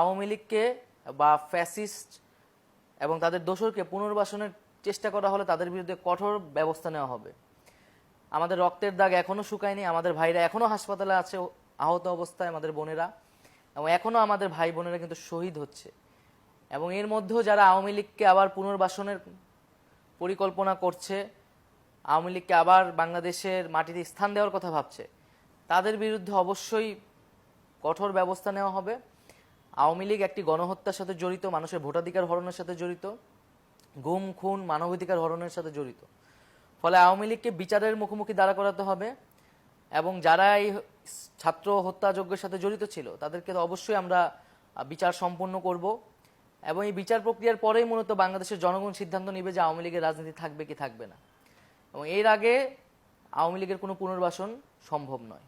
আওয়ামী লীগকে বা ফ্যাসিস্ট এবং তাদের দোসরকে পুনর্বাসনের চেষ্টা করা হলে তাদের বিরুদ্ধে কঠোর ব্যবস্থা নেওয়া হবে। আমাদের রক্তের দাগ এখনও শুকায়নি, আমাদের ভাইরা এখনও হাসপাতালে আছে, আহত অবস্থায় আমাদের বোনেরা এবং এখনও আমাদের ভাই বোনেরা কিন্তু শহীদ হচ্ছে এবং এর মধ্যেও যারা আওয়ামী লীগকে আবার পুনর্বাসনের পরিকল্পনা করছে, আওয়ামী লীগকে আবার বাংলাদেশের মাটিতে স্থান দেওয়ার কথা ভাবছে, তাদের বিরুদ্ধে অবশ্যই কঠোর ব্যবস্থা নেওয়া হবে। আওয়ামী লীগ একটি গণহত্যার সাথে জড়িত, মানুষের ভোটাধিকার হরণের সাথে জড়িত, গুম, খুন, মানবাধিকার হরণের সাথে জড়িত। ফলে আওয়ামী লীগকে বিচারের মুখোমুখি দাঁড়া করাতে হবে এবং যারা এই ছাত্র হত্যাযজ্ঞের সাথে জড়িত ছিল, তাদেরকে তো অবশ্যই আমরা বিচার সম্পন্ন করব। এবং এই বিচার প্রক্রিয়ার পরেই মূলত বাংলাদেশের জনগণ সিদ্ধান্ত নেবে যে আওয়ামী লীগের রাজনীতি থাকবে কি থাকবে না। এবং এর আগে আওয়ামী লীগের কোনো পুনর্বাসন সম্ভব নয়।